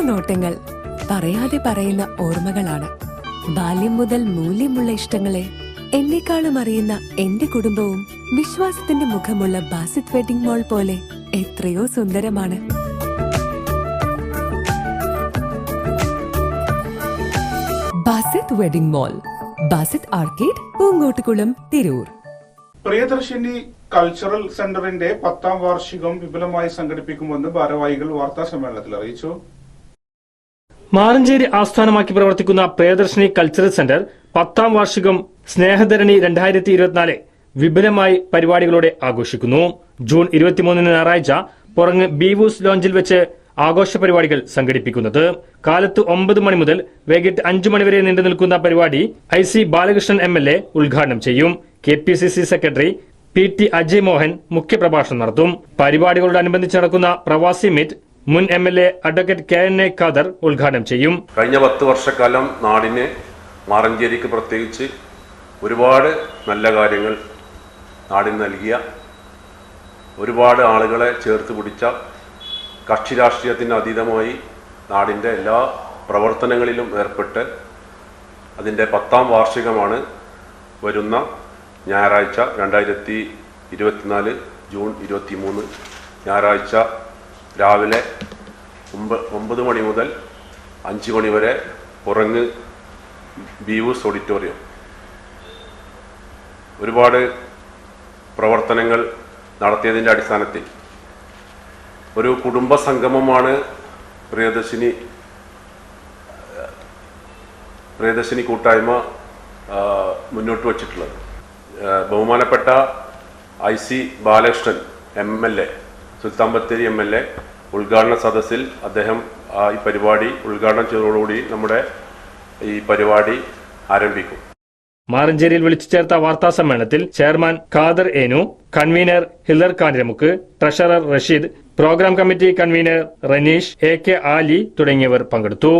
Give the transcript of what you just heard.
നോട്ടങ്ങൾ പറയാതെ പറയുന്ന ഓർമ്മകളാണ്. ബാല്യം മുതൽ മൂല്യമുള്ള ഇഷ്ടങ്ങളെ എന്നെക്കാളും അറിയുന്ന എന്റെ കുടുംബവും വിശ്വാസത്തിന്റെ മുഖമുള്ള ബാസിത് വെഡിംഗ് മോൾ പോലെ എത്രയോ സുന്ദരമാണ്. Basith wedding mall Basith arcade Poongottukulam Tirur. Priyadarshini cultural സെന്ററിന്റെ പത്താം വാർഷികം വിപുലമായി സംഘടിപ്പിക്കുമെന്ന് ഭാരവാഹികൾ വാർത്താ സമ്മേളനത്തിൽ അറിയിച്ചു. മാറഞ്ചേരി ആസ്ഥാനമാക്കി പ്രവർത്തിക്കുന്ന പ്രിയദർശിനി കൾച്ചറൽ സെന്റർ പത്താം വാർഷികം സ്നേഹധരണി രണ്ടായിരത്തി ഇരുപത്തിനാല് വിപുലമായി പരിപാടികളോടെ ആഘോഷിക്കുന്നു. ജൂൺ ഇരുപത്തിമൂന്നിന് ഞായറാഴ്ച പുറങ്ങ് ബീവൂസ് ലോഞ്ചിൽ വെച്ച് ആഘോഷ പരിപാടികൾ സംഘടിപ്പിക്കുന്നത്. കാലത്ത് ഒമ്പത് മണി മുതൽ വൈകിട്ട് അഞ്ചു മണിവരെ നീണ്ടു നിൽക്കുന്ന പരിപാടി I C Balakrishnan M L A ഉദ്ഘാടനം ചെയ്യും. K P C C secretary P T Ajay Mohan മുഖ്യപ്രഭാഷണം നടത്തും. പരിപാടികളോടനുബന്ധിച്ച് നടക്കുന്ന പ്രവാസി മീറ്റ് മുൻ M L A advocate K N A Khader ഉദ്ഘാടനം ചെയ്യും. കഴിഞ്ഞ പത്ത് വർഷക്കാലം നാടിനെ മാറഞ്ചേരിക്ക് പ്രത്യേകിച്ച് ഒരുപാട് നല്ല കാര്യങ്ങൾ നാടിന് നൽകിയ ഒരുപാട് ആളുകളെ ചേർത്ത് പിടിച്ച കക്ഷി രാഷ്ട്രീയത്തിന് അതീതമായി നാടിന്റെ എല്ലാ പ്രവർത്തനങ്ങളിലും ഏർപ്പെട്ട് അതിന്റെ പത്താം വാർഷികമാണ് വരുന്ന ഞായറാഴ്ച രണ്ടായിരത്തി ഇരുപത്തിനാല് ജൂൺ ഇരുപത്തി മൂന്ന് ഞായറാഴ്ച രാവിലെ ഒമ്പ ഒമ്പത് മണി മുതൽ അഞ്ച് മണി വരെ പുറങ്ങ് ബീവൂസ് ഓഡിറ്റോറിയം. ഒരുപാട് പ്രവർത്തനങ്ങൾ നടത്തിയതിന്റെ അടിസ്ഥാനത്തിൽ ഒരു കുടുംബ സംഗമമാണ് പ്രിയദർശിനി പ്രിയദർശിനി കൂട്ടായ്മ മുന്നോട്ട് വച്ചിട്ടുള്ളത്. ബഹുമാനപ്പെട്ട I C Balakrishnan M L A. Sultan Bathery M L A ഉദ്ഘാടന സദസ്സിൽ അദ്ദേഹം ഈ പരിപാടി ഉദ്ഘാടനം ചെയ്തതോടുകൂടി നമ്മുടെ ഈ പരിപാടി ആരംഭിക്കും. മാറഞ്ചേരിയിൽ വിളിച്ചു ചേർത്ത വാർത്താ സമ്മേളനത്തിൽ chairman Khader Enu convener Hiler Kaniramukku treasurer Rasheed program committee convener Ranish A K Ali തുടങ്ങിയവർ പങ്കെടുത്തു.